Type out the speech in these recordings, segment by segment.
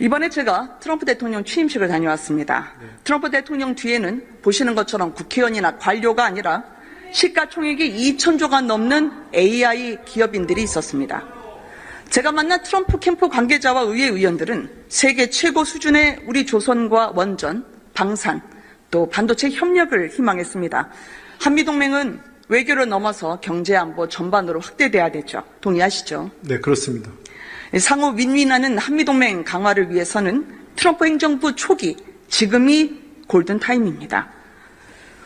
이번에 제가 트럼프 대통령 취임식을 다녀왔습니다. 트럼프 대통령 뒤에는 보시는 것처럼 국회의원이나 관료가 아니라 시가총액이 2천조가 넘는 AI 기업인들이 있었습니다. 제가 만난 트럼프 캠프 관계자와 의회 의원들은 세계 최고 수준의 우리 조선과 원전, 방산, 또 반도체 협력을 희망했습니다. 한미동맹은 외교를 넘어서 경제 안보 전반으로 확대돼야 되죠. 동의하시죠? 네, 그렇습니다. 상호 윈윈하는 한미동맹 강화를 위해서는 트럼프 행정부 초기, 지금이 골든타임입니다.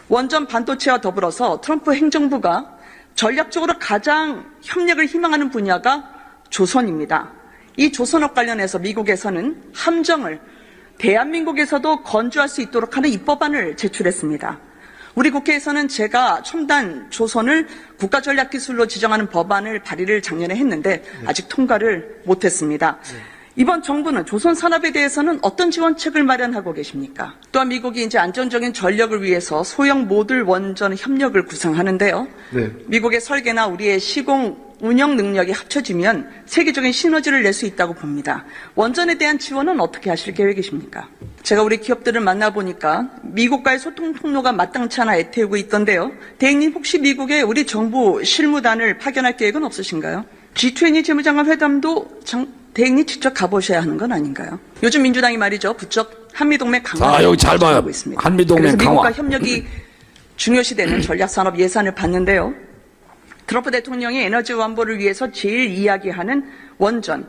원전 반도체와 더불어서 트럼프 행정부가 전략적으로 가장 협력을 희망하는 분야가 조선입니다. 이 조선업 관련해서 미국에서는 함정을 대한민국에서도 건조할 수 있도록 하는 입법안을 제출했습니다. 우리 국회에서는 제가 첨단 조선을 국가전략기술로 지정하는 법안을 발의를 작년에 했는데 아직 통과를 못했습니다. 이번 정부는 조선 산업에 대해서는 어떤 지원책을 마련하고 계십니까? 또한 미국이 이제 안전적인 전력을 위해서 소형 모듈 원전 협력을 구상하는데요. 네. 미국의 설계나 우리의 시공 운영 능력이 합쳐지면 세계적인 시너지를 낼 수 있다고 봅니다. 원전에 대한 지원은 어떻게 하실 계획이십니까? 제가 우리 기업들을 만나보니까 미국과의 소통 통로가 마땅치 않아 애태우고 있던데요. 대행님 혹시 미국에 우리 정부 실무단을 파견할 계획은 없으신가요? G20 재무장관 회담도 장, 대행님 직접 가보셔야 하는 건 아닌가요? 요즘 민주당이 말이죠. 부쩍 한미동맹 강화 자, 여기 잘 봐요. 하고 있습니다. 한미동맹 그래서 미국과 강화. 협력이 중요시되는 전략산업 예산을 받는데요. 트럼프 대통령이 에너지 완보를 위해서 제일 이야기하는 원전,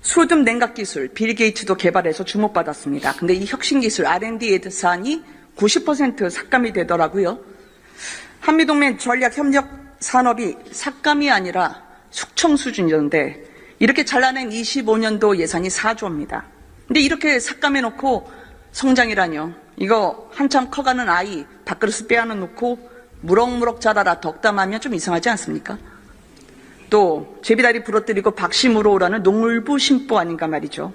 수dum 냉각 기술, 빌 게이츠도 개발해서 주목받았습니다. 근데 이 혁신 기술 R&D 예산이 90% 삭감이 되더라고요. 한미동맹 전략 협력 산업이 삭감이 아니라 숙청 수준이었는데 이렇게 잘라낸 25년도 예산이 4조입니다. 근데 이렇게 삭감해 놓고 성장이라뇨. 이거 한참 커가는 아이 밥그릇을 빼앗아 놓고 무럭무럭 자라라 덕담하면 좀 이상하지 않습니까? 또 제비다리 부러뜨리고 박심으로 오라는 농물부 심보 아닌가 말이죠.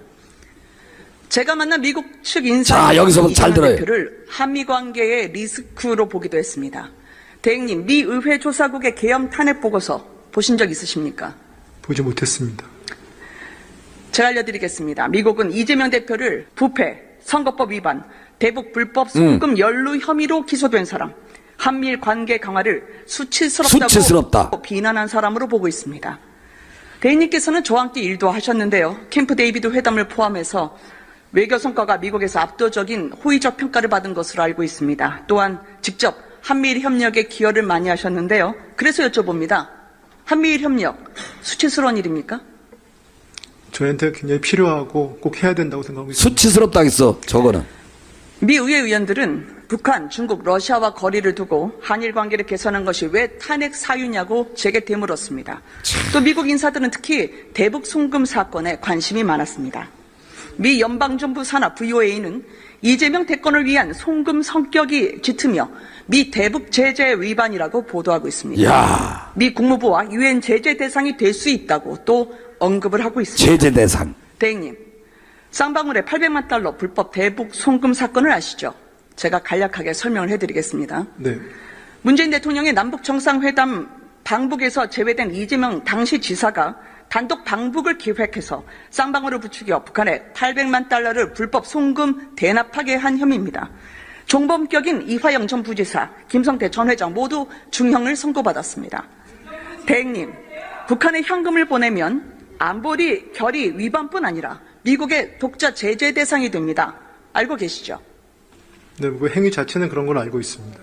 제가 만난 미국 측 인사 자, 여기서부터 잘 들어요. 대표를 한미 관계의 리스크로 보기도 했습니다. 대행님, 미 의회 조사국의 계엄 탄핵 보고서 보신 적 있으십니까? 보지 못했습니다. 제가 알려드리겠습니다. 미국은 이재명 대표를 부패, 선거법 위반, 대북 불법 송금 연루 혐의로 기소된 사람, 한미일 관계 강화를 수치스럽다고 수치스럽다. 비난한 사람으로 보고 있습니다. 대인님께서는 저와 함께 일도 하셨는데요. 캠프 데이비드 회담을 포함해서 외교 성과가 미국에서 압도적인 호의적 평가를 받은 것으로 알고 있습니다. 또한 직접 한미일 협력에 기여를 많이 하셨는데요. 그래서 여쭤봅니다. 한미일 협력 수치스러운 일입니까? 저희한테 굉장히 필요하고 꼭 해야 된다고 생각하고 있습니다. 수치스럽다 했어, 저거는. 미 의회 의원들은 북한, 중국, 러시아와 거리를 두고 한일 관계를 개선한 것이 왜 탄핵 사유냐고 제게 되물었습니다. 또 미국 인사들은 특히 대북 송금 사건에 관심이 많았습니다. 미 연방정부 산하 VOA는 이재명 대권을 위한 송금 성격이 짙으며 미 대북 제재 위반이라고 보도하고 있습니다. 야 미 국무부와 유엔 제재 대상이 될 수 있다고 또 언급을 하고 있습니다. 제재 대상. 대행님, 쌍방울의 800만 달러 불법 대북 송금 사건을 아시죠? 제가 간략하게 설명을 해드리겠습니다. 네. 문재인 대통령의 남북 정상회담 방북에서 제외된 이재명 당시 지사가 단독 방북을 기획해서 쌍방울을 부추겨 북한에 800만 달러를 불법 송금 대납하게 한 혐의입니다. 종범격인 이화영 전 부지사, 김성태 전 회장 모두 중형을 선고받았습니다. 대행님, 북한에 현금을 보내면 안보리 결의 위반뿐 아니라 미국의 독자 제재 대상이 됩니다. 알고 계시죠? 네, 그 행위 자체는 그런 걸 알고 있습니다.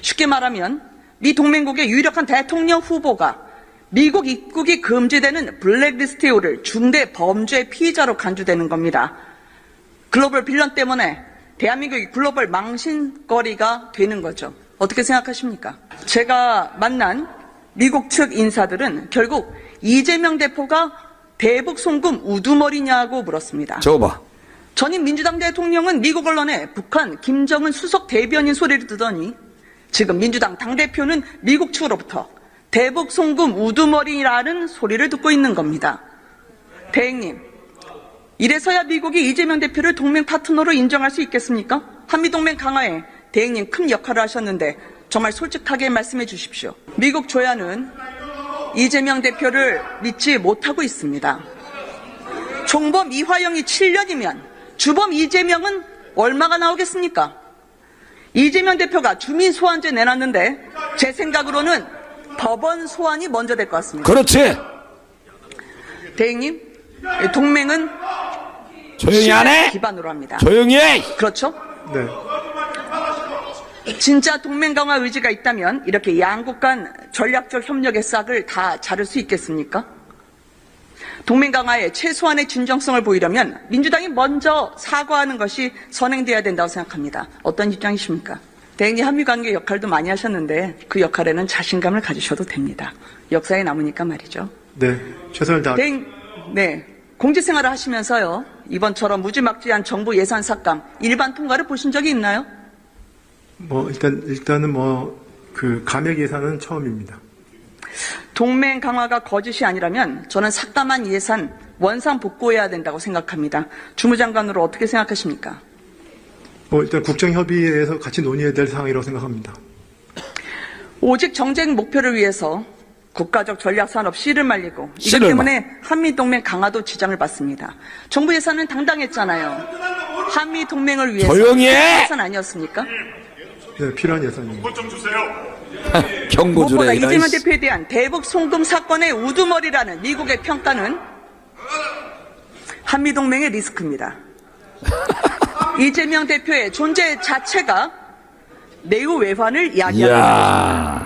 쉽게 말하면 미 동맹국의 유력한 대통령 후보가 미국 입국이 금지되는 블랙리스트에 오를 중대 범죄 피의자로 간주되는 겁니다. 글로벌 빌런 때문에 대한민국이 글로벌 망신거리가 되는 거죠. 어떻게 생각하십니까? 제가 만난 미국 측 인사들은 결국 이재명 대표가 대북 송금 우두머리냐고 물었습니다. 저거 봐. 전임 민주당 대통령은 미국 언론에 북한 김정은 수석 대변인 소리를 듣더니 지금 민주당 당대표는 미국 측으로부터 대북 송금 우두머리라는 소리를 듣고 있는 겁니다. 대행님, 이래서야 미국이 이재명 대표를 동맹 파트너로 인정할 수 있겠습니까? 한미동맹 강화에 대행님 큰 역할을 하셨는데 정말 솔직하게 말씀해 주십시오. 미국 조야는 이재명 대표를 믿지 못하고 있습니다. 종범 이화영이 7년이면 주범 이재명은 얼마가 나오겠습니까? 이재명 대표가 주민 소환제 내놨는데 제 생각으로는 법원 소환이 먼저 될 것 같습니다. 그렇지. 대행님, 동맹은 조용히 해? 기반으로 합니다. 조용히 해! 그렇죠? 네. 진짜 동맹 강화 의지가 있다면 이렇게 양국 간 전략적 협력의 싹을 다 자를 수 있겠습니까? 동맹 강화에 최소한의 진정성을 보이려면 민주당이 먼저 사과하는 것이 선행돼야 된다고 생각합니다. 어떤 입장이십니까? 대행님 한미 관계 역할도 많이 하셨는데 그 역할에는 자신감을 가지셔도 됩니다. 역사에 남으니까 말이죠. 네. 최선을 다. 대행, 네. 공직 생활을 하시면서요. 이번처럼 무지막지한 정부 예산 삭감 일반 통과를 보신 적이 있나요? 뭐 일단 일단은 뭐 그 감액 예산은 처음입니다. 동맹 강화가 거짓이 아니라면 저는 삭감한 예산 원상 복구해야 된다고 생각합니다. 주무장관으로 어떻게 생각하십니까? 뭐 일단 국정협의회에서 같이 논의해야 될 사항이라고 생각합니다. 오직 정쟁 목표를 위해서 국가적 전략 산업 씨를 말리고 이것 때문에 한미 동맹 강화도 지장을 받습니다. 정부 예산은 당당했잖아요. 한미 동맹을 위해서 조용히 해! 예산 아니었습니까? 네, 필요한 예산입니다. 경고 무엇보다 주래. 이재명 대표에 대한 대북 송금 사건의 우두머리라는 미국의 평가는 한미동맹의 리스크입니다. 이재명 대표의 존재 자체가 내후 외환을 이야기합니다. 이야.